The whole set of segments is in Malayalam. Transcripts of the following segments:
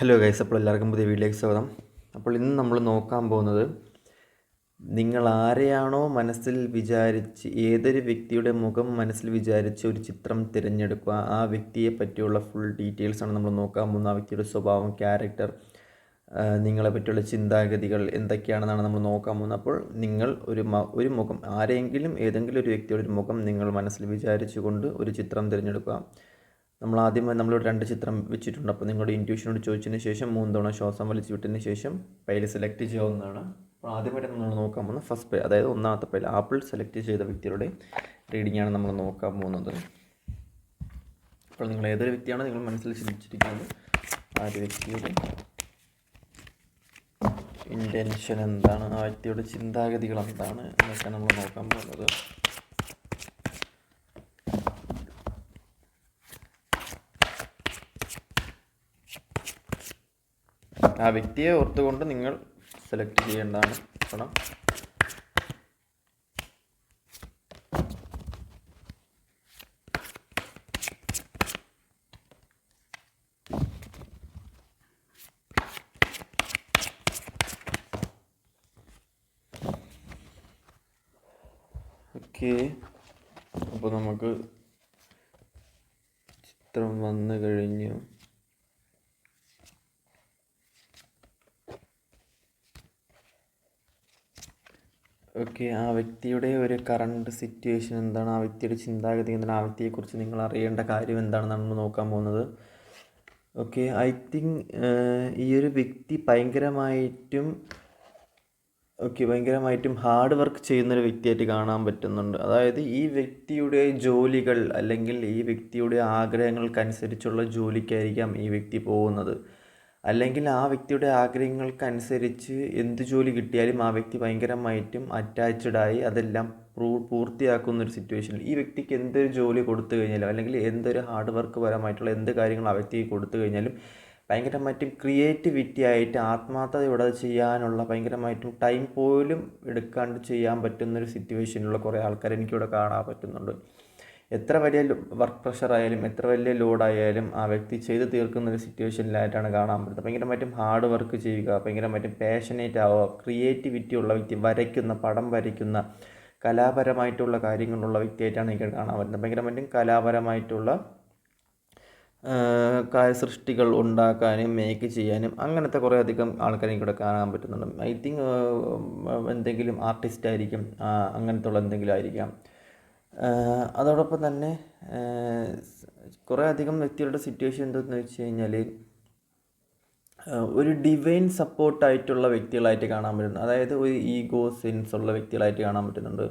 ഹലോ ഗൈസ് അപ്പോൾ എല്ലാവർക്കും പുതിയ വീഡിയോയിലേക്ക് സ്വാഗതം. അപ്പോൾ ഇന്ന് നമ്മൾ നോക്കാൻ പോകുന്നത് നിങ്ങൾ ആരെയാണോ മനസ്സിൽ വിചാരിച്ച് ഏതൊരു വ്യക്തിയുടെ മുഖം മനസ്സിൽ വിചാരിച്ച് ഒരു ചിത്രം തിരഞ്ഞെടുക്കുക ആ വ്യക്തിയെ പറ്റിയുള്ള ഫുൾ ഡീറ്റെയിൽസാണ് നമ്മൾ നോക്കാൻ പോകുന്നത്. ആ വ്യക്തിയുടെ സ്വഭാവം ക്യാരക്ടർ നിങ്ങളെ പറ്റിയുള്ള ചിന്താഗതികൾ എന്തൊക്കെയാണെന്നാണ് നമ്മൾ നോക്കാൻ പോകുന്നത്. അപ്പോൾ നിങ്ങൾ ഒരു ഒരു മുഖം ആരെങ്കിലും ഏതെങ്കിലും ഒരു വ്യക്തിയുടെ ഒരു മുഖം നിങ്ങൾ മനസ്സിൽ വിചാരിച്ചുകൊണ്ട് ഒരു ചിത്രം തിരഞ്ഞെടുക്കുക. നമ്മൾ ആദ്യമായി നമ്മൾ രണ്ട് ചിത്രം വെച്ചിട്ടുണ്ട്. അപ്പോൾ നിങ്ങളുടെ ഇന്റ്യൂഷനോട് ചോദിച്ചതിന് ശേഷം മൂന്ന് തവണ ശ്വാസം വലിച്ചു വിട്ടതിന് ശേഷം പൈൽ സെലക്ട് ചെയ്യാവുന്നതാണ്. അപ്പോൾ ആദ്യമായിട്ട് നമ്മൾ നോക്കാൻ പോകുന്നത് ഫസ്റ്റ് പൈൽ അതായത് ഒന്നാമത്തെ പൈൽ ആപ്പിൾ സെലക്ട് ചെയ്ത വ്യക്തിയുടെ റീഡിംഗ് ആണ് നമ്മൾ നോക്കാൻ പോകുന്നത്. അപ്പോൾ നിങ്ങൾ ഏതൊരു വ്യക്തിയാണ് നിങ്ങൾ മനസ്സിൽ ചിന്തിച്ചിരിക്കുന്നത് ആ ഒരു വ്യക്തിയുടെ ഇന്റൻഷൻ എന്താണ് ആ വ്യക്തിയുടെ ചിന്താഗതികൾ എന്താണ് എന്നൊക്കെ നമ്മൾ നോക്കാൻ പോകുന്നത്. ആ വ്യക്തിയെ ഓർത്തുകൊണ്ട് നിങ്ങൾ സെലക്ട് ചെയ്യേണ്ടതാണ്. പണം ഓക്കെ. അപ്പോൾ നമുക്ക് ചിത്രം വന്നു കഴിഞ്ഞു. ഓക്കെ ആ വ്യക്തിയുടെ ഒരു കറണ്ട് സിറ്റുവേഷൻ എന്താണ്? ആ വ്യക്തിയുടെ ചിന്താഗതി എന്താണ്? ആ വ്യക്തിയെക്കുറിച്ച് നിങ്ങൾ അറിയേണ്ട കാര്യം എന്താണെന്നാണ് നമ്മൾ നോക്കാൻ പോകുന്നത്. ഓക്കെ ഐ തിങ്ക് ഈ ഒരു വ്യക്തി ഭയങ്കരമായിട്ടും ഓക്കെ ഭയങ്കരമായിട്ടും ഹാർഡ് വർക്ക് ചെയ്യുന്നൊരു വ്യക്തിയായിട്ട് കാണാൻ പറ്റുന്നുണ്ട്. അതായത് ഈ വ്യക്തിയുടെ ജോലികൾ അല്ലെങ്കിൽ ഈ വ്യക്തിയുടെ ആഗ്രഹങ്ങൾക്കനുസരിച്ചുള്ള ജോലിക്കായിരിക്കാം ഈ വ്യക്തി പോകുന്നത്. അല്ലെങ്കിൽ ആ വ്യക്തിയുടെ ആഗ്രഹങ്ങൾക്കനുസരിച്ച് എന്ത് ജോലി കിട്ടിയാലും ആ വ്യക്തി ഭയങ്കരമായിട്ടും അറ്റാച്ച്ഡായി അതെല്ലാം പൂർത്തിയാക്കുന്ന ഒരു സിറ്റുവേഷനിൽ ഈ വ്യക്തിക്ക് എന്തൊരു ജോലി കൊടുത്തു കഴിഞ്ഞാലും അല്ലെങ്കിൽ എന്തൊരു ഹാർഡ് വർക്ക് പരമായിട്ടുള്ള എന്ത് കാര്യങ്ങൾ ആ വ്യക്തിക്ക് കൊടുത്തു കഴിഞ്ഞാലും ഭയങ്കരമായിട്ടും ക്രിയേറ്റിവിറ്റി ആയിട്ട് ആത്മാർത്ഥതയോടെ ചെയ്യാനുള്ള ഭയങ്കരമായിട്ടും ടൈം പോലും എടുക്കാണ്ട് ചെയ്യാൻ പറ്റുന്നൊരു സിറ്റുവേഷനിലുള്ള കുറേ ആൾക്കാർ എനിക്കിവിടെ കാണാൻ പറ്റുന്നുണ്ട്. എത്ര വലിയ വർക്ക് പ്രഷർ ആയാലും എത്ര വലിയ ലോഡായാലും ആ വ്യക്തി ചെയ്ത് തീർക്കുന്ന ഒരു സിറ്റുവേഷനിലായിട്ടാണ് കാണാൻ പറ്റുന്നത്. ഭയങ്കരമായിട്ടും ഹാർഡ് വർക്ക് ചെയ്യുക ഭയങ്കരമായിട്ടും പാഷനേറ്റ് ആവുക ക്രിയേറ്റിവിറ്റി ഉള്ള വ്യക്തി വരയ്ക്കുന്ന പടം വരയ്ക്കുന്ന കലാപരമായിട്ടുള്ള കാര്യങ്ങളുള്ള വ്യക്തിയായിട്ടാണ് എനിക്ക് കാണാൻ പറ്റുന്നത്. ഭയങ്കരമായിട്ടും കലാപരമായിട്ടുള്ള സൃഷ്ടികൾ ഉണ്ടാക്കാനും മേക്ക് ചെയ്യാനും അങ്ങനത്തെ കുറേ അധികം ആൾക്കാരെ ഇവിടെ കാണാൻ പറ്റുന്നുണ്ട്. ഐ തിങ്ക് എന്തെങ്കിലും ആർട്ടിസ്റ്റ് ആയിരിക്കും അങ്ങനത്തെ ഉള്ള എന്തെങ്കിലും ആയിരിക്കാം. അതോടൊപ്പം തന്നെ കുറേ അധികം വ്യക്തികളുടെ സിറ്റുവേഷൻ എന്തെന്ന് വെച്ച് കഴിഞ്ഞാൽ ഒരു ഡിവൈൻ സപ്പോർട്ടായിട്ടുള്ള വ്യക്തികളായിട്ട് കാണാൻ പറ്റുന്നു. അതായത് ഒരു ഈഗോ സെൻസ് ഉള്ള വ്യക്തികളായിട്ട് കാണാൻ പറ്റുന്നുണ്ട്.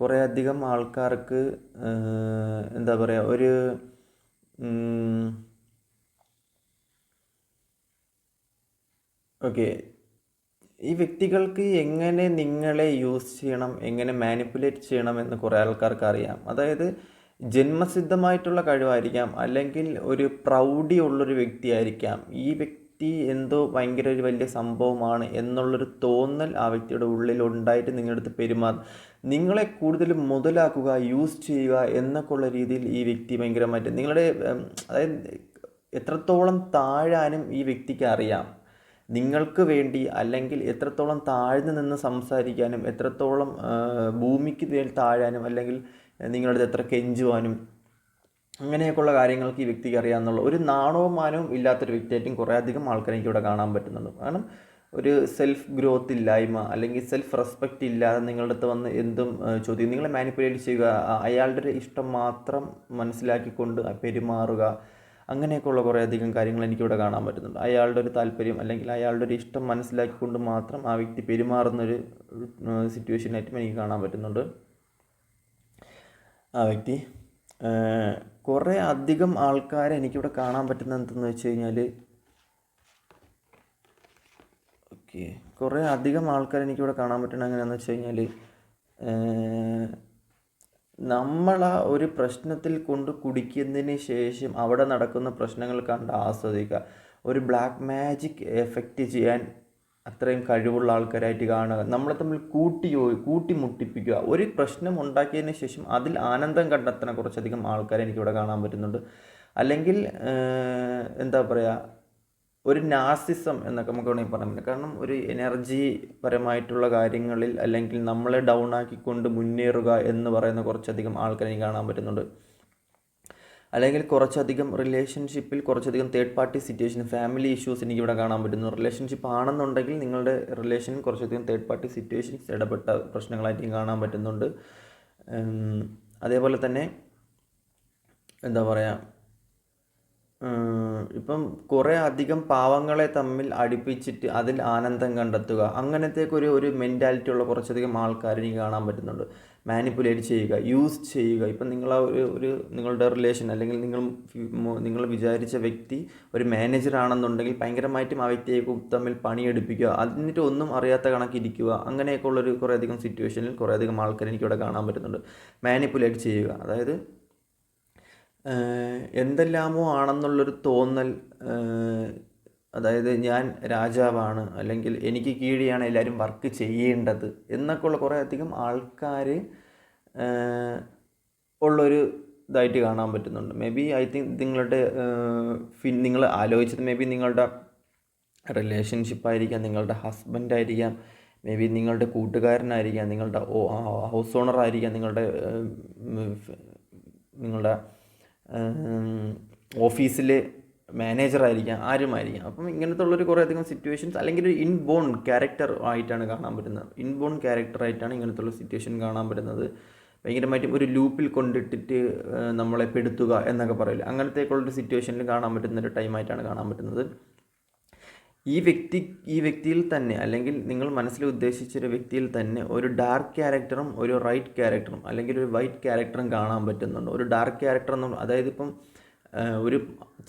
കുറേ അധികം ആൾക്കാർക്ക് എന്താ പറയുക ഒരു ഓക്കെ. ഈ വ്യക്തികൾക്ക് എങ്ങനെ നിങ്ങളെ യൂസ് ചെയ്യണം എങ്ങനെ മാനിപ്പുലേറ്റ് ചെയ്യണം എന്ന് കുറേ ആൾക്കാർക്ക് അറിയാം. അതായത് ജന്മസിദ്ധമായിട്ടുള്ള കഴിവായിരിക്കാം അല്ലെങ്കിൽ ഒരു പ്രൗഢി ഉള്ളൊരു വ്യക്തിയായിരിക്കാം. ഈ വ്യക്തി എന്തോ ഭയങ്കര ഒരു വലിയ സംഭവമാണ് എന്നുള്ളൊരു തോന്നൽ ആ വ്യക്തിയുടെ ഉള്ളിൽ ഉണ്ടായിട്ട് നിങ്ങളുടെ അടുത്ത് പെരുമാറും. നിങ്ങളെ കൂടുതലും മുതലാക്കുക യൂസ് ചെയ്യുക എന്നൊക്കെ ഉള്ള രീതിയിൽ ഈ വ്യക്തി ഭയങ്കരമായിട്ട് നിങ്ങളുടെ അതായത് എത്രത്തോളം താഴാനും ഈ വ്യക്തിക്ക് അറിയാം. നിങ്ങൾക്ക് വേണ്ടി അല്ലെങ്കിൽ എത്രത്തോളം താഴ്ന്നു നിന്ന് സംസാരിക്കാനും എത്രത്തോളം ഭൂമിക്ക് മേൽ താഴാനും അല്ലെങ്കിൽ നിങ്ങളുടെ എത്ര കെഞ്ചുവാനും അങ്ങനെയൊക്കെയുള്ള കാര്യങ്ങൾക്ക് ഈ വ്യക്തിക്ക് അറിയാമെന്നുള്ള ഒരു നാണവും മാനവും ഇല്ലാത്തൊരു വ്യക്തിയായിട്ടും കുറേ അധികം ആൾക്കാരെ എനിക്ക് ഇവിടെ കാണാൻ പറ്റുന്നുണ്ട്. കാരണം ഒരു സെൽഫ് ഗ്രോത്ത് ഇല്ലായ്മ അല്ലെങ്കിൽ സെൽഫ് റെസ്പെക്റ്റ് ഇല്ലാതെ നിങ്ങളുടെ അടുത്ത് വന്ന് എന്തും ചോദ്യം നിങ്ങളെ മാനിപ്പുലേറ്റ് ചെയ്യുക അയാളുടെ ഒരു ഇഷ്ടം മാത്രം മനസ്സിലാക്കിക്കൊണ്ട് പെരുമാറുക അങ്ങനെയൊക്കെയുള്ള കുറേ അധികം കാര്യങ്ങൾ എനിക്കിവിടെ കാണാൻ പറ്റുന്നുണ്ട്. അയാളുടെ ഒരു താല്പര്യം അല്ലെങ്കിൽ അയാളുടെ ഒരു ഇഷ്ടം മനസ്സിലാക്കിക്കൊണ്ട് മാത്രം ആ വ്യക്തി പെരുമാറുന്നൊരു സിറ്റുവേഷനായിട്ടും എനിക്ക് കാണാൻ പറ്റുന്നുണ്ട്. ആ വ്യക്തി കുറേ അധികം ആൾക്കാരെ എനിക്കിവിടെ കാണാൻ പറ്റുന്ന എന്തെന്ന് വെച്ച് കഴിഞ്ഞാൽ ഓക്കെ കുറേ അധികം ആൾക്കാരെ എനിക്കിവിടെ കാണാൻ പറ്റുന്ന എങ്ങനെയാണെന്ന് വെച്ച് കഴിഞ്ഞാൽ നമ്മൾ ആ ഒരു പ്രശ്നത്തിൽ കൊണ്ട് കുടിക്കുന്നതിന് ശേഷം അവിടെ നടക്കുന്ന പ്രശ്നങ്ങൾ കണ്ട് ആസ്വദിക്കുക. ഒരു ബ്ലാക്ക് മാജിക് എഫക്റ്റ് ചെയ്യാൻ അത്രയും കഴിവുള്ള ആൾക്കാരായിട്ട് കാണുക. നമ്മളെ തമ്മിൽ കൂട്ടി കൂട്ടിമുട്ടിപ്പിക്കുക ഒരു പ്രശ്നം ഉണ്ടാക്കിയതിന് ശേഷം അതിൽ ആനന്ദം കണ്ടെത്തുന്ന കുറച്ചധികം ആൾക്കാരെ എനിക്കിവിടെ കാണാൻ പറ്റുന്നുണ്ട്. അല്ലെങ്കിൽ എന്താ പറയുക ഒരു നാസിസം എന്നൊക്കെ നമുക്ക് വേണമെങ്കിൽ പറയാൻ പറ്റും കാരണം ഒരു എനർജി പരമായിട്ടുള്ള കാര്യങ്ങളിൽ അല്ലെങ്കിൽ നമ്മളെ ഡൗൺ ആക്കിക്കൊണ്ട് മുന്നേറുക എന്ന് പറയുന്ന കുറച്ചധികം ആൾക്കാരെ കാണാൻ പറ്റുന്നുണ്ട്. അല്ലെങ്കിൽ കുറച്ചധികം റിലേഷൻഷിപ്പിൽ കുറച്ചധികം third party situation family issues എനിക്ക് ഇവിടെ കാണാൻ പറ്റുന്നു. റിലേഷൻഷിപ്പ് ആണെന്നുണ്ടെങ്കിൽ നിങ്ങളുടെ റിലേഷൻ കുറച്ചധികം തേർഡ് പാർട്ടി സിറ്റുവേഷൻസ് ഇടപെട്ട പ്രശ്നങ്ങളായിട്ടും കാണാൻ പറ്റുന്നുണ്ട്. അതേപോലെ തന്നെ എന്താ പറയുക ഇപ്പം കുറേ അധികം പാവങ്ങളെ തമ്മിൽ അടുപ്പിച്ചിട്ട് അതിൽ ആനന്ദം കണ്ടെത്തുക. അങ്ങനത്തേക്ക് ഒരു മെന്റാലിറ്റി ഉള്ള കുറച്ചധികം ആൾക്കാർ എനിക്ക് കാണാൻ പറ്റുന്നുണ്ട്. മാനിപ്പുലേറ്റ് ചെയ്യുക യൂസ് ചെയ്യുക. ഇപ്പം നിങ്ങൾ ഒരു ഒരു നിങ്ങളുടെ റിലേഷൻ അല്ലെങ്കിൽ നിങ്ങൾ നിങ്ങൾ വിചാരിച്ച വ്യക്തി ഒരു മാനേജർ ആണെന്നുണ്ടെങ്കിൽ ഭയങ്കരമായിട്ടും ആ വ്യക്തിയെ തമ്മിൽ പണിയെടുപ്പിക്കുക. അതിന്നിട്ട് ഒന്നും അറിയാത്ത കണക്കിരിക്കുക അങ്ങനെയൊക്കെ ഉള്ളൊരു കുറേയധികം സിറ്റുവേഷനിൽ കുറേ കുറേയധികം ആൾക്കാർ എനിക്കിവിടെ കാണാൻ പറ്റുന്നുണ്ട്. മാനിപ്പുലേറ്റ് ചെയ്യുക. അതായത് എന്തെല്ലാമോ ആണെന്നുള്ളൊരു തോന്നൽ അതായത് ഞാൻ രാജാവാണ് അല്ലെങ്കിൽ എനിക്ക് കീഴിയാണ് എല്ലാവരും വർക്ക് ചെയ്യേണ്ടത് എന്നൊക്കെ ഉള്ള കുറേ അധികം ആൾക്കാർ ഉള്ളൊരു ഇതായിട്ട് കാണാൻ പറ്റുന്നുണ്ട്. മേ ബി ഐ തിങ്ക് നിങ്ങളുടെ ഫിൻ നിങ്ങൾ ആലോചിച്ചത് മേ ബി നിങ്ങളുടെ റിലേഷൻഷിപ്പ് ആയിരിക്കാം നിങ്ങളുടെ ഹസ്ബൻഡ് ആയിരിക്കാം മേ ബി നിങ്ങളുടെ കൂട്ടുകാരനായിരിക്കാം നിങ്ങളുടെ ഹൗസ് ഓണർ ആയിരിക്കാം നിങ്ങളുടെ നിങ്ങളുടെ ഓഫീസിലെ മാനേജർ ആയിരിക്കാം ആരുമായിരിക്കാം. അപ്പം ഇങ്ങനത്തെ ഉള്ളൊരു കുറേ അധികം സിറ്റുവേഷൻസ് അല്ലെങ്കിൽ ഒരു ഇൻബോൺ ക്യാരക്ടർ ആയിട്ടാണ് കാണാൻ പറ്റുന്നത്. ഇൻബോൺ ക്യാരക്ടർ ആയിട്ടാണ് ഇങ്ങനത്തെ ഉള്ള സിറ്റുവേഷൻ കാണാൻ പറ്റുന്നത്. ഭയങ്കരമായിട്ടും ഒരു ലൂപ്പിൽ കൊണ്ടിട്ടിട്ട് നമ്മളെ പെടുത്തുക എന്നൊക്കെ പറയില്ല അങ്ങനത്തേക്കുള്ളൊരു സിറ്റുവേഷനിൽ കാണാൻ പറ്റുന്ന ഒരു ടൈമായിട്ടാണ് കാണാൻ പറ്റുന്നത്. ഈ വ്യക്തി ഈ വ്യക്തിയിൽ തന്നെ അല്ലെങ്കിൽ നിങ്ങൾ മനസ്സിൽ ഉദ്ദേശിച്ചൊരു വ്യക്തിയിൽ തന്നെ ഒരു ഡാർക്ക് ക്യാരക്ടറും ഒരു റൈറ്റ് ക്യാരക്ടറും അല്ലെങ്കിൽ ഒരു വൈറ്റ് ക്യാരക്ടറും കാണാൻ പറ്റുന്നുണ്ട്. ഒരു ഡാർക്ക് ക്യാരക്ടർ എന്ന് അതായത് ഇപ്പം ഒരു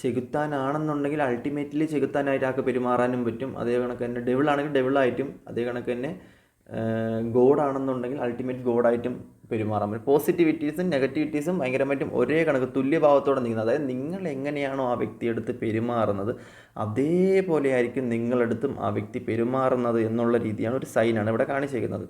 ചെകുത്താനാണെന്നുണ്ടെങ്കിൽ അൾട്ടിമേറ്റ്ലി ചെകുത്താനായിട്ട് ആൾക്ക് പെരുമാറാനും പറ്റും. അതേ കണക്ക് തന്നെ ഡെവിളാണെങ്കിൽ ഡെവിളായിട്ടും അതേ കണക്ക് തന്നെ ഗോഡ് ആണെന്നുണ്ടെങ്കിൽ അൾട്ടിമേറ്റ് ഗോഡായിട്ടും പെരുമാറാൻ പറ്റും. പോസിറ്റിവിറ്റീസും നെഗറ്റിവിറ്റീസും ഭയങ്കരമായിട്ടും ഒരേ കണക്ക് തുല്യഭാവത്തോടെ നിൽക്കുന്നത്. അതായത് നിങ്ങൾ എങ്ങനെയാണോ ആ വ്യക്തിയെടുത്ത് പെരുമാറുന്നത് അതേപോലെ ആയിരിക്കും നിങ്ങളെടുത്തും ആ വ്യക്തി പെരുമാറുന്നത് എന്നുള്ള രീതിയാണ് ഒരു സൈനാണ് ഇവിടെ കാണിച്ചേക്കുന്നത്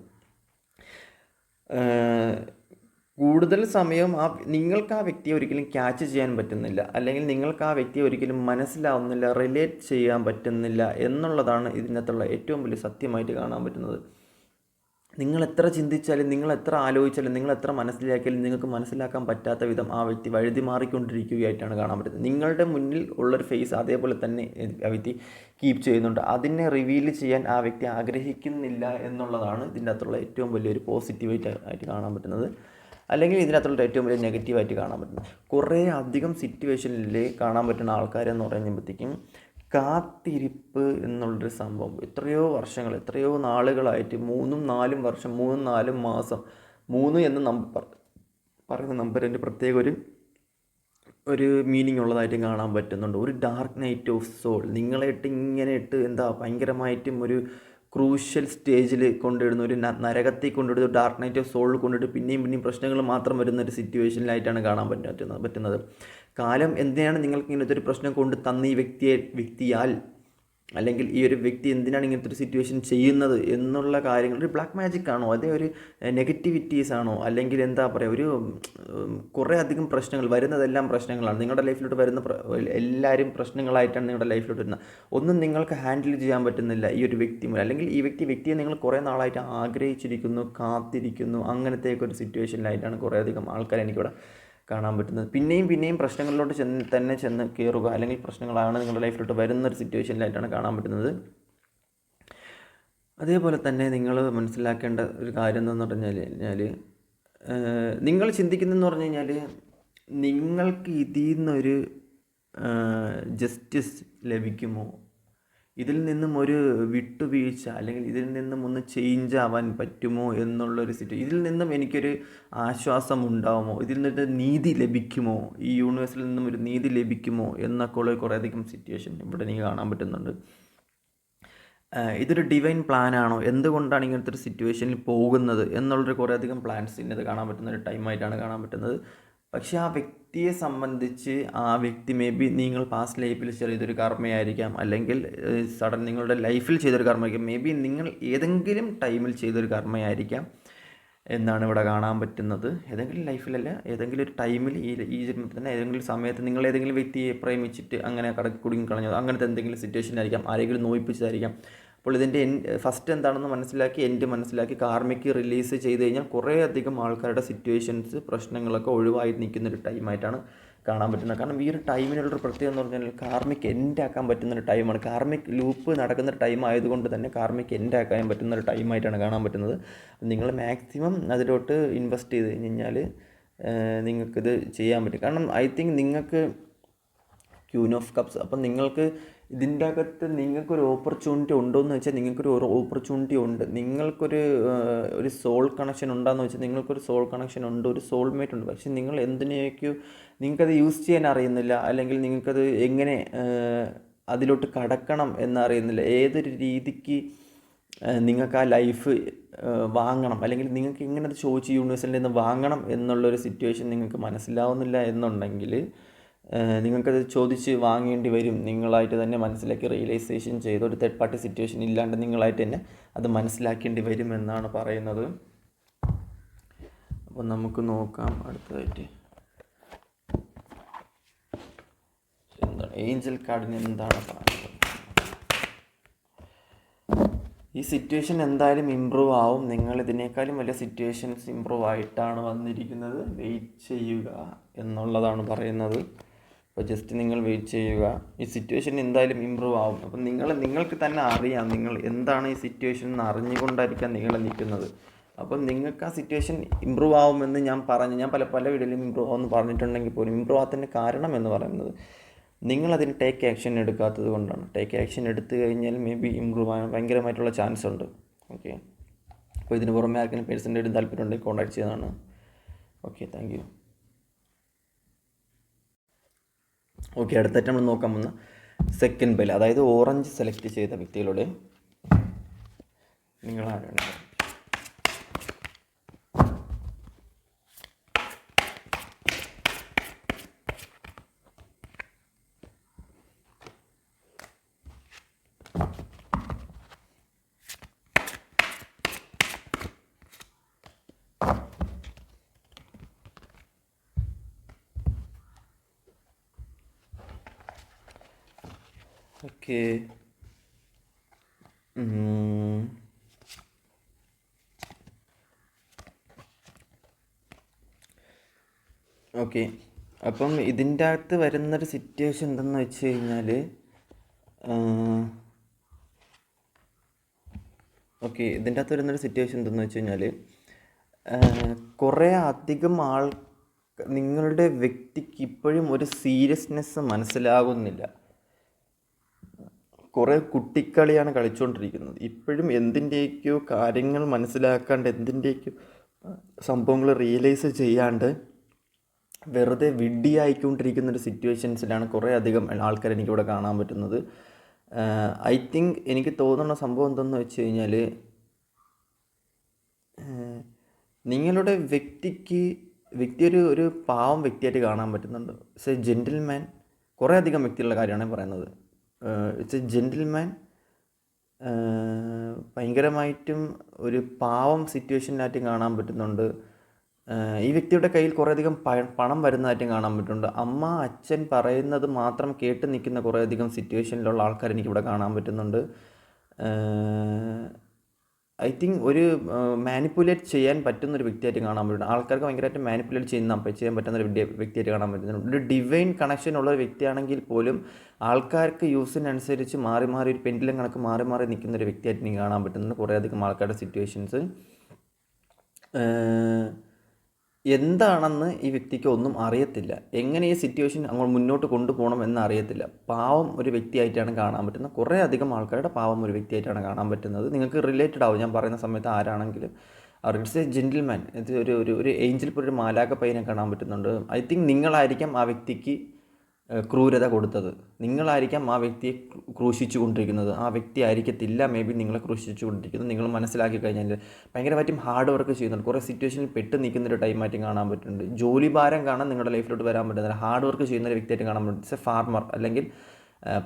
കൂടുതൽ സമയം ആ നിങ്ങൾക്ക് ആ വ്യക്തിയെ ഒരിക്കലും ക്യാച്ച് ചെയ്യാൻ പറ്റുന്നില്ല. അല്ലെങ്കിൽ നിങ്ങൾക്ക് ആ വ്യക്തിയെ ഒരിക്കലും മനസ്സിലാവുന്നില്ല റിലേറ്റ് ചെയ്യാൻ പറ്റുന്നില്ല എന്നുള്ളതാണ് ഇതിനകത്തുള്ള ഏറ്റവും വലിയ സത്യമായിട്ട് കാണാൻ പറ്റുന്നത്. നിങ്ങൾ എത്ര ചിന്തിച്ചാലും നിങ്ങൾ എത്ര ആലോചിച്ചാലും നിങ്ങൾ എത്ര മനസ്സിലാക്കിയാലും നിങ്ങൾക്ക് മനസ്സിലാക്കാൻ പറ്റാത്ത വിധം ആ വ്യക്തി വഴുതി മാറിക്കൊണ്ടിരിക്കുകയായിട്ടാണ് കാണാൻ പറ്റുന്നത്. നിങ്ങളുടെ മുന്നിൽ ഉള്ളൊരു ഫേസ് അതേപോലെ തന്നെ ആ വ്യക്തി കീപ്പ് ചെയ്യുന്നുണ്ട്. അതിനെ റിവീൽ ചെയ്യാൻ ആ വ്യക്തി ആഗ്രഹിക്കുന്നില്ല എന്നുള്ളതാണ് ഇതിന്റെ അകത്തുള്ള ഏറ്റവും വലിയൊരു പോസിറ്റീവായിട്ട് ആയിട്ട് കാണാൻ പറ്റുന്നത്. അല്ലെങ്കിൽ ഇതിനകത്തുള്ള ഏറ്റവും വലിയ നെഗറ്റീവായിട്ട് കാണാൻ പറ്റുന്നത്. കുറേ അധികം സിറ്റുവേഷനിൽ കാണാൻ പറ്റുന്ന ആൾക്കാരെന്ന് പറയുമ്പോഴത്തേക്കും കാത്തിരിപ്പ് എന്നുള്ളൊരു സംഭവം. എത്രയോ വർഷങ്ങൾ എത്രയോ നാളുകളായിട്ട് മൂന്നും നാലും വർഷം മൂന്നും നാലും മാസം മൂന്ന് എന്ന് നമ്പർ പറയുന്ന നമ്പറിന്റെ പ്രത്യേക ഒരു ഒരു മീനിങ് ഉള്ളതായിട്ട് കാണാൻ പറ്റുന്നുണ്ട്. ഒരു ഡാർക്ക് നൈറ്റ് ഓഫ് സോൾ നിങ്ങളെ ഇട്ട് ഇങ്ങനെ ഇട്ട് എന്താ ഭയങ്കരമായിട്ടും ഒരു ക്രൂഷ്യൽ സ്റ്റേജിൽ കൊണ്ടിടുന്ന ഒരു നരകത്തിൽ കൊണ്ടിടുന്ന ഡാർക്ക് നൈറ്റ് ഓഫ് സോളിൽ കൊണ്ടിട്ട് പിന്നെയും പിന്നെയും പ്രശ്നങ്ങൾ മാത്രം വരുന്ന ഒരു സിറ്റുവേഷനിലായിട്ടാണ് കാണാൻ പറ്റുന്നത് പറ്റുന്നത്. കാലം എന്തിനാണ് നിങ്ങൾക്ക് ഇങ്ങനത്തെ ഒരു പ്രശ്നം കൊണ്ട് തന്ന ഈ വ്യക്തിയെ വ്യക്തിയാൽ അല്ലെങ്കിൽ ഈ ഒരു വ്യക്തി എന്തിനാണ് ഇങ്ങനത്തെ ഒരു സിറ്റുവേഷൻ ചെയ്യുന്നത് എന്നുള്ള കാര്യങ്ങൾ ഒരു ബ്ലാക്ക് മാജിക് ആണോ? അതേ ഒരു നെഗറ്റിവിറ്റീസ് ആണോ? അല്ലെങ്കിൽ എന്താ പറയുക ഒരു കുറേ അധികം പ്രശ്നങ്ങൾ വരുന്നതെല്ലാം പ്രശ്നങ്ങളാണ്. നിങ്ങളുടെ ലൈഫിലോട്ട് വരുന്ന എല്ലാവരും പ്രശ്നങ്ങളായിട്ടാണ് നിങ്ങളുടെ ലൈഫിലോട്ട് വരുന്നത്. ഒന്നും നിങ്ങൾക്ക് ഹാൻഡിൽ ചെയ്യാൻ പറ്റുന്നില്ല ഈ ഒരു വ്യക്തി മൂലം അല്ലെങ്കിൽ ഈ വ്യക്തി വ്യക്തിയെ നിങ്ങൾ കുറേ നാളായിട്ട് ആഗ്രഹിച്ചിരിക്കുന്നു കാത്തിരിക്കുന്നു. അങ്ങനത്തെയൊക്കെ ഒരു സിറ്റുവേഷനിലായിട്ടാണ് കുറേ അധികം ആൾക്കാർ എനിക്കിവിടെ കാണാൻ പറ്റുന്നത്. പിന്നെയും പിന്നെയും പ്രശ്നങ്ങളിലോട്ട് ചെന്ന് തന്നെ ചെന്ന് കയറുക അല്ലെങ്കിൽ പ്രശ്നങ്ങളാണ് നിങ്ങളുടെ ലൈഫിലോട്ട് വരുന്ന ഒരു സിറ്റുവേഷനിലായിട്ടാണ് കാണാൻ പറ്റുന്നത്. അതേപോലെ തന്നെ നിങ്ങൾ മനസ്സിലാക്കേണ്ട ഒരു കാര്യം എന്ന് പറഞ്ഞു കഴിഞ്ഞാൽ നിങ്ങൾ ചിന്തിക്കുന്നതെന്ന് പറഞ്ഞു കഴിഞ്ഞാൽ നിങ്ങൾക്ക് ഇതിൽ നിന്നൊരു ജസ്റ്റിസ് ലഭിക്കുമോ? ഇതിൽ നിന്നും ഒരു വിട്ടുവീഴ്ച അല്ലെങ്കിൽ ഇതിൽ നിന്നും ഒന്ന് ചേഞ്ച് ആവാൻ പറ്റുമോ എന്നുള്ളൊരു സിറ്റുവേഷൻ ഇതിൽ നിന്നും എനിക്കൊരു ആശ്വാസം ഉണ്ടാവുമോ? ഇതിൽ നിന്ന് നീതി ലഭിക്കുമോ? ഈ യൂണിവേഴ്സിൽ നിന്നും ഒരു നീതി ലഭിക്കുമോ? എന്നൊക്കെ ഉള്ള കുറേയധികം സിറ്റുവേഷൻ ഇവിടെ എനിക്ക് കാണാൻ പറ്റുന്നുണ്ട്. ഇതൊരു ഡിവൈൻ പ്ലാനാണോ എന്തുകൊണ്ടാണ് ഇങ്ങനത്തെ ഒരു സിറ്റുവേഷനിൽ പോകുന്നത്? എന്നുള്ളൊരു കുറേയധികം പ്ലാൻസ് ഇതിനകത്ത് കാണാൻ പറ്റുന്ന ഒരു ടൈമായിട്ടാണ് കാണാൻ പറ്റുന്നത്. പക്ഷേ ആ വ്യക്തിയെ സംബന്ധിച്ച് ആ വ്യക്തി മേ ബി നിങ്ങൾ പാസ്റ്റ് ലൈഫിൽ ചെയ്തൊരു കർമ്മയായിരിക്കാം. അല്ലെങ്കിൽ സഡൻ നിങ്ങളുടെ ലൈഫിൽ ചെയ്തൊരു കർമ്മയായിരിക്കാം. മേ ബി നിങ്ങൾ ഏതെങ്കിലും ടൈമിൽ ചെയ്തൊരു കർമ്മയായിരിക്കാം എന്നാണ് ഇവിടെ കാണാൻ പറ്റുന്നത്. ഏതെങ്കിലും ലൈഫിലല്ല ഏതെങ്കിലും ഒരു ടൈമിൽ ഈ ഈ ജന്മത്തിൽ തന്നെ ഏതെങ്കിലും സമയത്ത് നിങ്ങൾ ഏതെങ്കിലും വ്യക്തിയെ പ്രേമിച്ചിട്ട് അങ്ങനെ കടക്കി കുടുങ്ങി കളഞ്ഞത് അങ്ങനത്തെ എന്തെങ്കിലും സിറ്റുവേഷൻ ആയിരിക്കാം. ആരെങ്കിലും നോയിപ്പിച്ചതായിരിക്കാം. അപ്പോൾ ഇതിന്റെ ഫസ്റ്റ് എന്താണെന്ന് മനസ്സിലാക്കി എൻഡ് മനസ്സിലാക്കി കാർമിക്ക് റിലീസ് ചെയ്ത് കഴിഞ്ഞാൽ കുറേ അധികം ആൾക്കാരുടെ സിറ്റുവേഷൻസ് പ്രശ്നങ്ങളൊക്കെ ഒഴിവായി നിൽക്കുന്നൊരു ടൈമായിട്ടാണ് കാണാൻ പറ്റുന്നത്. കാരണം ഈ ഒരു ടൈമിനുള്ളൊരു പ്രത്യേകത എന്ന് പറഞ്ഞാൽ കാർമിക് എൻഡ് ആക്കാൻ പറ്റുന്ന ഒരു ടൈമാണ് കാർമിക് ലൂപ്പ് നടക്കുന്ന ടൈം ആയതുകൊണ്ട് തന്നെ കാർമിക് എൻഡ് ആക്കാൻ പറ്റുന്ന ഒരു ടൈമായിട്ടാണ് കാണാൻ പറ്റുന്നത്. നിങ്ങൾ മാക്സിമം അതിലോട്ട് ഇൻവെസ്റ്റ് ചെയ്ത് കഴിഞ്ഞ് കഴിഞ്ഞാൽ നിങ്ങൾക്കിത് ചെയ്യാൻ പറ്റും. കാരണം ഐ തിങ്ക് നിങ്ങൾക്ക് ക്യൂൻ ഓഫ് കപ്സ് അപ്പം നിങ്ങൾക്ക് ഇതിന്റെ അകത്ത് നിങ്ങൾക്കൊരു ഓപ്പർച്യൂണിറ്റി ഉണ്ടോ എന്ന് വെച്ചാൽ നിങ്ങൾക്കൊരു ഓപ്പർച്യൂണിറ്റി ഉണ്ട്. നിങ്ങൾക്കൊരു ഒരു സോൾ കണക്ഷൻ ഉണ്ടോയെന്ന് വെച്ചാൽ നിങ്ങൾക്കൊരു സോൾ കണക്ഷൻ ഉണ്ട് ഒരു സോൾമേറ്റ് ഉണ്ട്. പക്ഷേ നിങ്ങൾ എന്തിനേക്കോ നിങ്ങൾക്കത് യൂസ് ചെയ്യാൻ അറിയുന്നില്ല അല്ലെങ്കിൽ നിങ്ങൾക്കത് എങ്ങനെ അതിലോട്ട് കടക്കണം എന്നറിയുന്നില്ല. ഏതൊരു രീതിക്ക് നിങ്ങൾക്ക് ആ ലൈഫ് വാങ്ങണം. അല്ലെങ്കിൽ നിങ്ങൾക്ക് എങ്ങനെ അത് ചോദിച്ച് യൂണിവേഴ്സിൽ നിന്ന് വാങ്ങണം എന്നുള്ളൊരു സിറ്റുവേഷൻ നിങ്ങൾക്ക് മനസ്സിലാവുന്നില്ല എന്നുണ്ടെങ്കിൽ നിങ്ങൾക്കത് ചോദിച്ച് വാങ്ങേണ്ടി വരും. നിങ്ങളായിട്ട് തന്നെ മനസ്സിലാക്കി റിയലൈസേഷൻ ചെയ്ത് ഒരു തേർഡ് പാർട്ടി സിറ്റുവേഷൻ ഇല്ലാണ്ട് നിങ്ങളായിട്ട് തന്നെ അത് മനസ്സിലാക്കേണ്ടി വരും എന്നാണ് പറയുന്നത്. അപ്പോൾ നമുക്ക് നോക്കാം അടുത്തതായിട്ട്. എന്താണ്? ഏഞ്ചൽ കാർഡിന് എന്താണ് പറയുന്നത്? ഈ സിറ്റുവേഷൻ എന്തായാലും ഇമ്പ്രൂവ് ആവും. നിങ്ങൾ ഇതിനേക്കാളും വലിയ സിറ്റുവേഷൻസ് ഇമ്പ്രൂവ് ആയിട്ടാണ് വന്നിരിക്കുന്നത്. വെയിറ്റ് ചെയ്യുക എന്നുള്ളതാണ് പറയുന്നത്. അപ്പോൾ ജസ്റ്റ് നിങ്ങൾ വെയിറ്റ് ചെയ്യുക. ഈ സിറ്റുവേഷൻ എന്തായാലും ഇമ്പ്രൂവ് ആവും. അപ്പം നിങ്ങൾ നിങ്ങൾക്ക് തന്നെ അറിയാം നിങ്ങൾ എന്താണ് ഈ സിറ്റുവേഷൻ എന്ന് അറിഞ്ഞുകൊണ്ടായിരിക്കാം നിങ്ങൾ നിൽക്കുന്നത് അപ്പം നിങ്ങൾക്ക് ആ സിറ്റുവേഷൻ ഇമ്പ്രൂവ് ആവുമെന്ന് ഞാൻ പറഞ്ഞു. ഞാൻ പല പല വീഡിയോയിലും ഇമ്പ്രൂവ് ആവുമെന്ന് പറഞ്ഞിട്ടുണ്ടെങ്കിൽ പോലും ഇമ്പ്രൂവ് ആകത്തിന്റെ കാരണം എന്ന് പറയുന്നത് നിങ്ങളതിന് ടേക്ക് ആക്ഷൻ എടുക്കാത്തത് കൊണ്ടാണ്. ടേക്ക് ആക്ഷൻ എടുത്തു കഴിഞ്ഞാൽ മേ ബി ഇമ്പ്രൂവ് ആകാൻ ഭയങ്കരമായിട്ടുള്ള ചാൻസ് ഉണ്ട്. ഓക്കെ അപ്പോൾ ഇതിന് പുറമെ ആർക്കെങ്കിലും പേഴ്സന്റെ താല്പര്യം ഉണ്ടെങ്കിൽ കോൺടാക്ട് ചെയ്യുന്നതാണ് ഓക്കെ താങ്ക് ഓക്കെ അടുത്തായിട്ട് നമ്മൾ നോക്കാൻ പോകുന്ന സെക്കൻഡ് ബെൽ അതായത് ഓറഞ്ച് സെലക്ട് ചെയ്ത വ്യക്തികളുടെ നിങ്ങളാരാണ് ഓക്കെ ഓക്കെ അപ്പം ഇതിന്റെ അകത്ത് വരുന്നൊരു സിറ്റുവേഷൻ എന്തെന്ന് വെച്ച് കഴിഞ്ഞാൽ ഓക്കെ ഇതിന്റെ അകത്ത് വരുന്നൊരു സിറ്റുവേഷൻ എന്തെന്ന് വെച്ച് കഴിഞ്ഞാൽ കുറേ അധികം ആൾ നിങ്ങളുടെ വ്യക്തിക്ക് ഇപ്പോഴും ഒരു സീരിയസ്നെസ് മനസ്സിലാകുന്നില്ല. കുറേ കുട്ടിക്കളിയാണ് കളിച്ചുകൊണ്ടിരിക്കുന്നത് ഇപ്പോഴും എന്തിന്റെയൊക്കെയോ കാര്യങ്ങൾ മനസ്സിലാക്കാണ്ട് എന്തിന്റെയൊക്കെയോ സംഭവങ്ങൾ റിയലൈസ് ചെയ്യാണ്ട് വെറുതെ വിഡ്ഡിയായിക്കൊണ്ടിരിക്കുന്ന ഒരു സിറ്റുവേഷൻസിലാണ് കുറേ അധികം ആൾക്കാർ എനിക്കിവിടെ കാണാൻ പറ്റുന്നത്. ഐ തിങ്ക് എനിക്ക് തോന്നുന്ന സംഭവം എന്തെന്ന് വെച്ച് കഴിഞ്ഞാൽ നിങ്ങളുടെ വ്യക്തിക്ക് വ്യക്തി ഒരു ഒരു പാവം വ്യക്തിയായിട്ട് കാണാൻ പറ്റുന്നുണ്ട്. സെ ജെന്റിൽമാൻ കുറേ അധികം വ്യക്തികളുടെ കാര്യമാണ് പറയുന്നത്. ഇറ്റ്സ് എ ജെന്റിൽമാൻ ഭയങ്കരമായിട്ടും ഒരു പാവം സിറ്റുവേഷനിലായിട്ടും കാണാൻ പറ്റുന്നുണ്ട്. ഈ വ്യക്തിയുടെ കയ്യിൽ കുറേയധികം പണം വരുന്നതായിട്ടും കാണാൻ പറ്റുന്നുണ്ട്. അമ്മ അച്ഛൻ പറയുന്നത് മാത്രം കേട്ട് നിൽക്കുന്ന കുറേയധികം സിറ്റുവേഷനിലുള്ള ആൾക്കാർ എനിക്കിവിടെ കാണാൻ പറ്റുന്നുണ്ട്. ഐ തിങ്ക് ഒരു മാനിപ്പുലേറ്റ് ചെയ്യാൻ പറ്റുന്ന ഒരു വ്യക്തിയായിട്ട് കാണാൻ പറ്റുന്നു ആൾക്കാർക്ക് ഭയങ്കരമായിട്ട് മാനിപ്പുലേറ്റ് ചെയ്യുന്ന ചെയ്യാൻ പറ്റുന്ന ഒരു വ്യക്തിയായിട്ട് കാണാൻ പറ്റുന്നുണ്ട് ഒരു ഡിവൈൻ കണക്ഷൻ ഉള്ള ഒരു വ്യക്തിയാണെങ്കിൽ പോലും ആൾക്കാർക്ക് യൂസിനനുസരിച്ച് മാറി മാറി ഒരു പെൻഡിലും കണക്ക് മാറി മാറി നിൽക്കുന്ന ഒരു വ്യക്തിയായിട്ട് എനിക്ക് കാണാൻ പറ്റുന്നുണ്ട് കുറേയധികം ആൾക്കാരുടെ സിറ്റുവേഷൻസ് എന്താണെന്ന് ഈ വ്യക്തിക്ക് ഒന്നും അറിയത്തില്ല. എങ്ങനെ ഈ സിറ്റുവേഷൻ അങ്ങോട്ട് മുന്നോട്ട് കൊണ്ടുപോകണം എന്ന് അറിയത്തില്ല. പാവം ഒരു വ്യക്തിയായിട്ടാണ് കാണാൻ പറ്റുന്നത്. കുറേ അധികം ആൾക്കാരുടെ പാവം ഒരു വ്യക്തിയായിട്ടാണ് കാണാൻ പറ്റുന്നത്. നിങ്ങൾക്ക് റിലേറ്റഡ് ആവും. ഞാൻ പറയുന്ന സമയത്ത് ആരാണെങ്കിലും. ഇറ്റ്സ് എ ജെന്റിൽമാൻ ഇത് ഒരു ഒരു ഏഞ്ചൽ പോലെ ഒരു മാലാക പയ്യനെ കാണാൻ പറ്റുന്നുണ്ട്. ഐ തിങ്ക് നിങ്ങളായിരിക്കാം ആ വ്യക്തിക്ക് ക്രൂരത കൊടുത്തത്. നിങ്ങളായിരിക്കാം ആ വ്യക്തിയെ ക്രൂ- ക്രൂശിച്ചു കൊണ്ടിരിക്കുന്നത് ആ വ്യക്തി ആയിരിക്കത്തില്ല മേ ബി നിങ്ങളെ ക്രൂശിച്ചു കൊണ്ടിരിക്കുന്നത് നിങ്ങൾ മനസ്സിലാക്കി കഴിഞ്ഞാൽ ഭയങ്കരമായിട്ടും ഹാർഡ് വർക്ക് ചെയ്യുന്നുണ്ട്. കുറേ സിറ്റുവേഷനിൽ പെട്ട് നിൽക്കുന്ന ഒരു ടൈമായിട്ടും കാണാൻ പറ്റുന്നുണ്ട്. ജോലി ഭാരം കാണാൻ നിങ്ങളുടെ ലൈഫിലോട്ട് വരാൻ പറ്റുന്നില്ല. ഹാർഡ് വർക്ക് ചെയ്യുന്ന ഒരു വ്യക്തിയായിട്ട് കാണാൻ പറ്റും. ഇറ്റ്സ് എ ഫാർമർ അല്ലെങ്കിൽ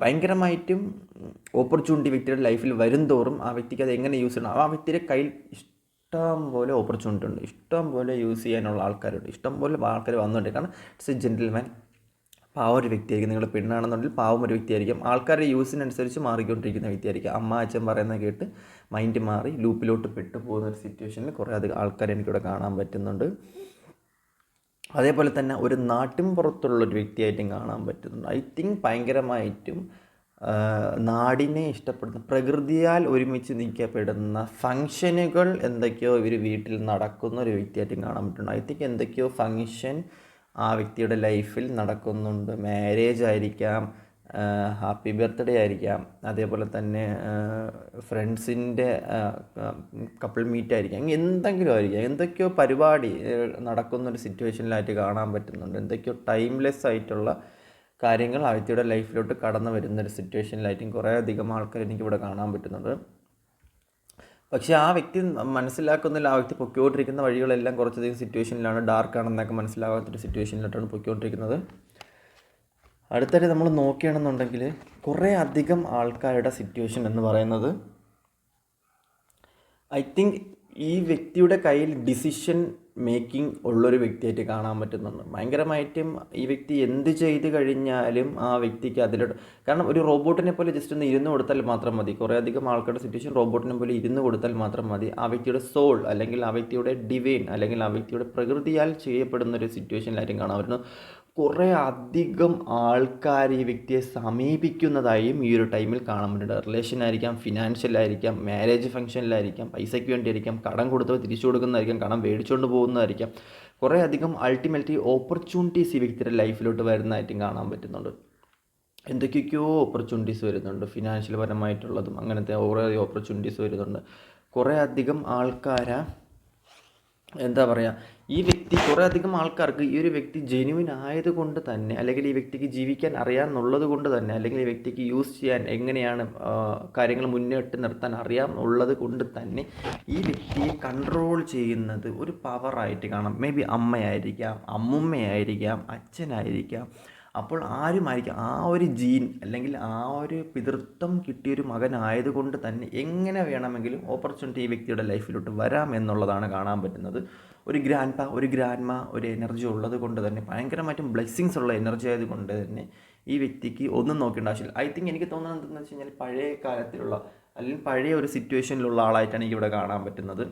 ഭയങ്കരമായിട്ടും ഓപ്പർച്യൂണിറ്റി വ്യക്തിയുടെ ലൈഫിൽ വരും തോറും ആ വ്യക്തിക്ക് അത് എങ്ങനെ യൂസ് ചെയ്യണം? ആ വ്യക്തിയുടെ കയ്യിൽ ഇഷ്ടം പോലെ ഓപ്പർച്യൂണിറ്റി ഉണ്ട്. ഇഷ്ടം പോലെ യൂസ് ചെയ്യാനുള്ള ആൾക്കാരുണ്ട്. ഇഷ്ടം പോലെ ആൾക്കാർ വന്നിട്ടുണ്ട്. കാരണം ഇറ്റ്സ് എ ജെന്റിൽമാൻ പാവം ഒരു വ്യക്തിയായിരിക്കും. നിങ്ങൾ പെണ്ണാണെന്നുണ്ടെങ്കിൽ പാവം ഒരു വ്യക്തിയായിരിക്കും. ആൾക്കാരുടെ യൂസിനനുസരിച്ച് മാറിക്കൊണ്ടിരിക്കുന്ന വ്യക്തിയായിരിക്കും. അമ്മ അച്ഛൻ പറയുന്നത് കേട്ട് മൈൻഡ് മാറി ലൂപ്പിലോട്ട് പെട്ടു പോകുന്ന ഒരു സിറ്റുവേഷനിൽ കുറേ അധികം ആൾക്കാരെ എനിക്കിവിടെ കാണാൻ പറ്റുന്നുണ്ട്. അതേപോലെ തന്നെ ഒരു നാട്ടിൻ പുറത്തുള്ള ഒരു വ്യക്തിയായിട്ടും കാണാൻ പറ്റുന്നുണ്ട്. ഐ തിങ്ക് ഭയങ്കരമായിട്ടും നാടിനെ ഇഷ്ടപ്പെടുന്ന പ്രകൃതിയാൽ ഒരുമിച്ച് നിൽക്കപ്പെടുന്ന ഫങ്ഷനുകൾ എന്തൊക്കെയോ ഇവർ വീട്ടിൽ നടക്കുന്ന ഒരു വ്യക്തിയായിട്ടും കാണാൻ പറ്റുന്നുണ്ട്. ഐ തിങ്ക് എന്തൊക്കെയോ ഫങ്ഷൻ ആ വ്യക്തിയുടെ ലൈഫിൽ നടക്കുന്നുണ്ട്. മാരേജ് ആയിരിക്കാം ഹാപ്പി ബർത്ത്ഡേ ആയിരിക്കാം. അതേപോലെ തന്നെ ഫ്രണ്ട്സിന്റെ കപ്പിൾ മീറ്റ് ആയിരിക്കാം. എന്തെങ്കിലും ആയിരിക്കാം. എന്തൊക്കെയോ പരിപാടി നടക്കുന്നൊരു സിറ്റുവേഷനിലായിട്ട് കാണാൻ പറ്റുന്നുണ്ട്. എന്തൊക്കെയോ ടൈംലെസ് ആയിട്ടുള്ള കാര്യങ്ങൾ ആ വ്യക്തിയുടെ ലൈഫിലോട്ട് കടന്നു വരുന്ന ഒരു സിറ്റുവേഷനിലായിട്ടും കുറേ അധികം ആൾക്കാർ എനിക്കിവിടെ കാണാൻ പറ്റുന്നുണ്ട്. പക്ഷേ ആ വ്യക്തി മനസ്സിലാക്കുന്നില്ല ആ വ്യക്തി പൊയ്ക്കൊണ്ടിരിക്കുന്ന വഴികളെല്ലാം കുറച്ചധികം സിറ്റുവേഷനിലാണ് ഡാർക്കാണെന്നൊക്കെ മനസ്സിലാകാത്തൊരു സിറ്റുവേഷനിലോട്ടാണ് പൊയ്ക്കൊണ്ടിരിക്കുന്നത്. അടുത്തായിട്ട് നമ്മൾ നോക്കുകയാണെന്നുണ്ടെങ്കിൽ കുറേ അധികം ആൾക്കാരുടെ സിറ്റുവേഷൻ എന്ന് പറയുന്നത് ഐ തിങ്ക് ഈ വ്യക്തിയുടെ കയ്യിൽ ഡിസിഷൻ മേക്കിംഗ് ഉള്ളൊരു വ്യക്തിയായിട്ട് കാണാൻ പറ്റുന്നുണ്ട്. ഭയങ്കരമായിട്ടും ഈ വ്യക്തി എന്ത് ചെയ്ത് കഴിഞ്ഞാലും ആ വ്യക്തിക്ക് അതിലോട്ട് കാരണം ഒരു റോബോട്ടിനെ പോലെ ജസ്റ്റ് ഒന്ന് ഇരുന്ന് കൊടുത്താൽ മാത്രം മതി. കുറേ അധികം ആൾക്കാരുടെ സിറ്റുവേഷൻ റോബോട്ടിനെ പോലെ ഇരുന്ന് കൊടുത്താൽ മാത്രം മതി. ആ വ്യക്തിയുടെ സോൾ അല്ലെങ്കിൽ ആ വ്യക്തിയുടെ ഡിവൈൻ അല്ലെങ്കിൽ ആ വ്യക്തിയുടെ പ്രകൃതിയാൽ ചെയ്യപ്പെടുന്ന ഒരു സിറ്റുവേഷനിലായിരിക്കും കാണാൻ പറ്റുന്നു കുറേ അധികം ആൾക്കാർ ഈ വ്യക്തിയെ സമീപിക്കുന്നതായും ഈ ഒരു ടൈമിൽ കാണാൻ പറ്റുന്നുണ്ട്. റിലേഷൻ ആയിരിക്കാം ഫിനാൻഷ്യൽ ആയിരിക്കാം മാരേജ് ഫംഗ്ഷനിലായിരിക്കാം പൈസയ്ക്ക് വേണ്ടിയായിരിക്കാം കടം കൊടുത്തവർ തിരിച്ചു കൊടുക്കുന്നതായിരിക്കാം കടം മേടിച്ചുകൊണ്ട് പോകുന്നതായിരിക്കാം. കുറേ അധികം അൾട്ടിമേറ്റ്ലി ഓപ്പർച്യൂണിറ്റീസ് ഈ വ്യക്തിയുടെ ലൈഫിലോട്ട് വരുന്നതായിട്ടും കാണാൻ പറ്റുന്നുണ്ട്. എന്തൊക്കെയൊക്കെയോ ഓപ്പർച്യൂണിറ്റീസ് വരുന്നുണ്ട്. ഫിനാൻഷ്യൽ പരമായിട്ടുള്ളതും അങ്ങനത്തെ ഓരോ ഓപ്പർച്യൂണിറ്റീസ് വരുന്നുണ്ട്. കുറേ അധികം ആൾക്കാരെ എന്താ പറയുക ഈ വ്യക്തി കുറേ അധികം ആൾക്കാർക്ക് ഈ ഒരു വ്യക്തി ജെന്യുവിൻ ആയതുകൊണ്ട് തന്നെ അല്ലെങ്കിൽ ഈ വ്യക്തിക്ക് ജീവിക്കാൻ അറിയാമെന്നുള്ളത് കൊണ്ട് തന്നെ അല്ലെങ്കിൽ ഈ വ്യക്തിക്ക് യൂസ് ചെയ്യാൻ എങ്ങനെയാണ് കാര്യങ്ങൾ മുന്നോട്ട് നിർത്താൻ അറിയാം ഉള്ളത് കൊണ്ട് തന്നെ ഈ വ്യക്തിയെ കൺട്രോൾ ചെയ്യുന്നത് ഒരു പവറായിട്ട് കാണാം. മേ ബി അമ്മയായിരിക്കാം അമ്മുമ്മയായിരിക്കാം അച്ഛനായിരിക്കാം അപ്പോൾ ആരുമായിരിക്കാം? ആ ഒരു ജീൻ അല്ലെങ്കിൽ ആ ഒരു പിതൃത്വം കിട്ടിയൊരു മകനായതുകൊണ്ട് തന്നെ എങ്ങനെ വേണമെങ്കിലും ഓപ്പർച്യൂണിറ്റി ഈ വ്യക്തിയുടെ ലൈഫിലോട്ട് വരാം എന്നുള്ളതാണ് കാണാൻ പറ്റുന്നത്. ഒരു ഗ്രാൻഡ് ഒരു ഗ്രാൻഡ്മ ഒരു എനർജി ഉള്ളത് കൊണ്ട് തന്നെ ഭയങ്കരമായിട്ടും ബ്ലെസ്സിങ്സ് ഉള്ള എനർജി ആയതുകൊണ്ട് തന്നെ ഈ വ്യക്തിക്ക് ഒന്നും നോക്കേണ്ട ആവശ്യമില്ല. ഐ തിങ്ക് എനിക്ക് തോന്നുന്നത് എന്താണെന്ന് വെച്ച് കഴിഞ്ഞാൽ പഴയ കാലത്തിലുള്ള അല്ലെങ്കിൽ പഴയ ഒരു സിറ്റുവേഷനിലുള്ള ആളായിട്ടാണ് എനിക്ക് ഇവിടെ കാണാൻ പറ്റുന്നത്.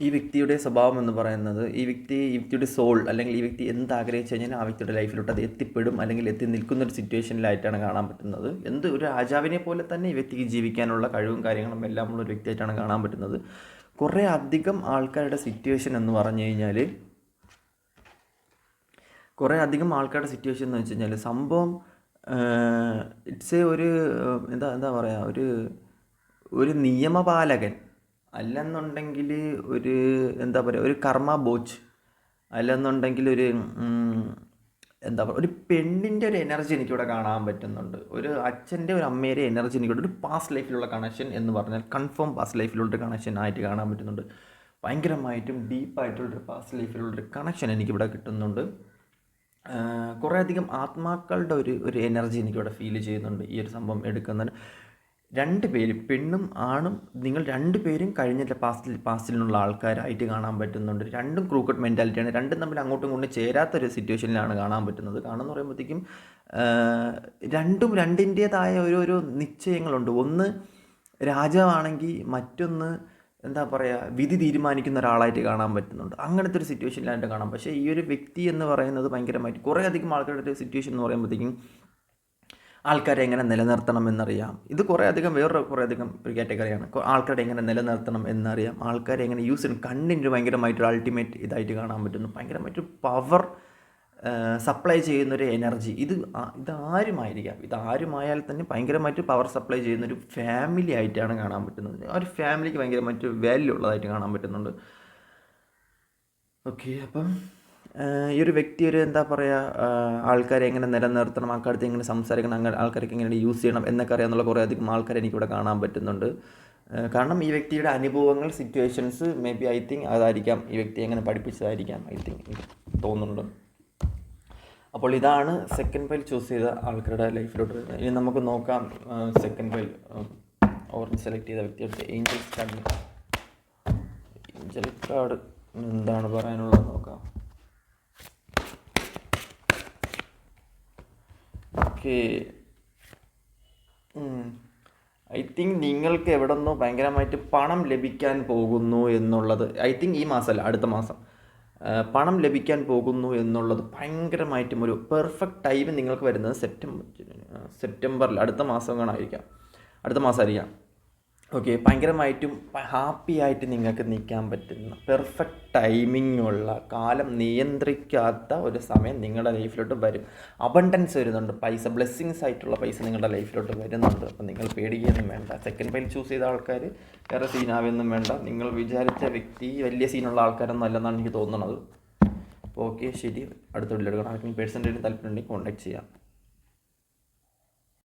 ഈ വ്യക്തിയുടെ സ്വഭാവം എന്ന് പറയുന്നത് ഈ വ്യക്തി ഈ വ്യക്തിയുടെ സോൾ അല്ലെങ്കിൽ ഈ വ്യക്തി എന്ത് ആഗ്രഹിച്ചു കഴിഞ്ഞാൽ ആ വ്യക്തിയുടെ ലൈഫിലോട്ട് അത് എത്തിപ്പെടും അല്ലെങ്കിൽ എത്തി നിൽക്കുന്ന ഒരു സിറ്റുവേഷനിലായിട്ടാണ് കാണാൻ പറ്റുന്നത്. എന്ത് ഒരു രാജാവിനെ പോലെ തന്നെ ഈ വ്യക്തിക്ക് ജീവിക്കാനുള്ള കഴിവും കാര്യങ്ങളും എല്ലാം ഉള്ള ഒരു വ്യക്തിയായിട്ടാണ് കാണാൻ പറ്റുന്നത്. കുറേ അധികം ആൾക്കാരുടെ സിറ്റുവേഷൻ എന്ന് പറഞ്ഞു കഴിഞ്ഞാൽ കുറേ അധികം ആൾക്കാരുടെ സിറ്റുവേഷൻ എന്ന് വെച്ച് കഴിഞ്ഞാൽ സംഭവം ഇറ്റ്സ് എ ഒരു എന്താ എന്താ പറയുക ഒരു ഒരു നിയമപാലകൻ അല്ലെന്നുണ്ടെങ്കിൽ ഒരു എന്താ പറയുക ഒരു കർമ്മ ബോച്ച് അല്ലെന്നുണ്ടെങ്കിൽ ഒരു എന്താ പറയുക ഒരു പെണ്ണിന്റെ ഒരു എനർജി എനിക്കിവിടെ കാണാൻ പറ്റുന്നുണ്ട്. ഒരു അച്ഛന്റെ ഒരു അമ്മയുടെ എനർജി എനിക്കിവിടെ ഒരു പാസ്റ്റ് ലൈഫിലുള്ള കണക്ഷൻ എന്ന് പറഞ്ഞാൽ കൺഫേം പാസ്റ്റ് ലൈഫിലുള്ള കണക്ഷൻ ആയിട്ട് കാണാൻ പറ്റുന്നുണ്ട്. ഭയങ്കരമായിട്ടും ഡീപ്പായിട്ടുള്ളൊരു പാസ്റ്റ് ലൈഫിലുള്ളൊരു കണക്ഷൻ എനിക്കിവിടെ കിട്ടുന്നുണ്ട്. കുറേയധികം ആത്മാക്കളുടെ ഒരു ഒരു എനർജി എനിക്കിവിടെ ഫീൽ ചെയ്യുന്നുണ്ട് ഈ ഒരു സംഭവം എടുക്കുന്നതിന്. രണ്ട് പേര് പെണ്ണും ആണും നിങ്ങൾ രണ്ട് പേരും കഴിഞ്ഞ പാസ്റ്റിൽ പാസ്റ്റിലുള്ള ആൾക്കാരായിട്ട് കാണാൻ പറ്റുന്നുണ്ട്. രണ്ടും ക്രൂക്കട്ട് മെന്റാലിറ്റിയാണ് രണ്ടും തമ്മിൽ അങ്ങോട്ടും ഇങ്ങോട്ടും ചേരാത്തൊരു സിറ്റുവേഷനിലാണ് കാണാൻ പറ്റുന്നത്. കാണുമെന്ന് പറയുമ്പോഴത്തേക്കും ആഹ് രണ്ടും രണ്ടിന്റേതായ ഓരോരോ നിശ്ചയങ്ങളുണ്ട്. ഒന്ന് രാജാവാണെങ്കിൽ മറ്റൊന്ന് എന്താ പറയുക വിധി തീരുമാനിക്കുന്ന ഒരാളായിട്ട് കാണാൻ പറ്റുന്നുണ്ട്. അങ്ങനത്തെ ഒരു സിറ്റുവേഷനിലായിട്ട് കാണാം. പക്ഷേ ഈ ഒരു വ്യക്തി എന്ന് പറയുന്നത് ഭയങ്കരമായിട്ട് കുറേ അധികം ആൾക്കാരുടെ സിറ്റുവേഷൻ എന്ന് പറയുമ്പോഴത്തേക്കും ആൾക്കാരെ എങ്ങനെ നിലനിർത്തണം എന്നറിയാം. ഇത് കുറേ അധികം വേറൊരു കുറേ അധികം കാറ്റഗറിയാണ്. ആൾക്കാരെ എങ്ങനെ നിലനിർത്തണം എന്നറിയാം. ആൾക്കാരെ എങ്ങനെ യൂസ് ചെയ്യണം കണ്ണിന് ഭയങ്കരമായിട്ടൊരു അൾട്ടിമേറ്റ് ഇതായിട്ട് കാണാൻ പറ്റുന്നു. ഭയങ്കരമായിട്ട് പവർ സപ്ലൈ ചെയ്യുന്നൊരു എനർജി ഇത് ഇതാരുമായിരിക്കാം ഇതാരുമായാൽ തന്നെ ഭയങ്കരമായിട്ട് പവർ സപ്ലൈ ചെയ്യുന്നൊരു ഫാമിലി ആയിട്ടാണ് കാണാൻ പറ്റുന്നത്. ആ ഒരു ഫാമിലിക്ക് ഭയങ്കരമായിട്ട് വാല്യൂ ഉള്ളതായിട്ട് കാണാൻ പറ്റുന്നുണ്ട്. ഓക്കെ അപ്പം ഈ ഒരു വ്യക്തി ഒരു എന്താ പറയുക ആൾക്കാരെ എങ്ങനെ നിലനിർത്തണം ആൾക്കാർക്ക് എങ്ങനെ സംസാരിക്കണം അങ്ങനെ ആൾക്കാർക്ക് എങ്ങനെ യൂസ് ചെയ്യണം എന്നൊക്കെ അറിയാമെന്നുള്ള കുറേ അധികം ആൾക്കാരെ എനിക്കിവിടെ കാണാൻ പറ്റുന്നുണ്ട്. കാരണം ഈ വ്യക്തിയുടെ അനുഭവങ്ങൾ situations maybe I think അതായിരിക്കാം. ഈ വ്യക്തി എങ്ങനെ പഠിപ്പിച്ചതായിരിക്കാം ഐ തിങ്ക് തോന്നുന്നുണ്ട്. അപ്പോൾ ഇതാണ് സെക്കൻഡ് ഫയൽ ചൂസ് ചെയ്ത ആൾക്കാരുടെ ലൈഫിലോട്ട് ഇനി നമുക്ക് നോക്കാം സെക്കൻഡ് ഫയൽ ഓർ സെലക്ട് ചെയ്ത വ്യക്തിയുടെ ഏഞ്ചൽസ് കാർഡ് ഏഞ്ചൽ കാർഡ് എന്താണ് പറയാനുള്ളത് നോക്കാം. ഓക്കെ. ഐ തിങ്ക് നിങ്ങൾക്ക് എവിടെ നിന്നോ ഭയങ്കരമായിട്ട് പണം ലഭിക്കാൻ പോകുന്നു എന്നുള്ളത് ഐ തിങ്ക് ഈ മാസമല്ല അടുത്ത മാസം. പണം ലഭിക്കാൻ പോകുന്നു എന്നുള്ളത് ഭയങ്കരമായിട്ടും ഒരു പെർഫെക്റ്റ് ടൈം നിങ്ങൾക്ക് വരുന്നത് സെപ്റ്റംബർ സെപ്റ്റംബറിൽ അടുത്ത മാസം കാണാതിരിക്കാം അടുത്ത മാസമായിരിക്കാം. ഓക്കെ ഭയങ്കരമായിട്ടും ഹാപ്പി ആയിട്ട് നിങ്ങൾക്ക് നിൽക്കാൻ പറ്റുന്ന പെർഫെക്റ്റ് ടൈമിംഗ് ഉള്ള കാലം നിയന്ത്രിക്കാത്ത ഒരു സമയം നിങ്ങളുടെ ലൈഫിലോട്ട് വരും. അബണ്ടൻസ് വരുന്നുണ്ട്. പൈസ ബ്ലെസ്സിങ്സ് ആയിട്ടുള്ള പൈസ നിങ്ങളുടെ ലൈഫിലോട്ട് വരുന്നുണ്ട്. അപ്പം നിങ്ങൾ പേടിക്കുകയൊന്നും വേണ്ട. സെക്കൻഡ് ഫൈൽ ചൂസ് ചെയ്ത ആൾക്കാർ വേറെ സീനാവൊന്നും വേണ്ട. നിങ്ങൾ വിചാരിച്ച വ്യക്തി വലിയ സീനുള്ള ആൾക്കാരൊന്നും അല്ലെന്നാണ് എനിക്ക് തോന്നുന്നത്. അപ്പോൾ ഓക്കെ ശരി. അടുത്ത വീട്ടിലെടുക്കണം ആർക്കെങ്കിലും പേഴ്സന്റെയും താല്പര്യം ഉണ്ടെങ്കിൽ കോൺടാക്ട് ചെയ്യാം.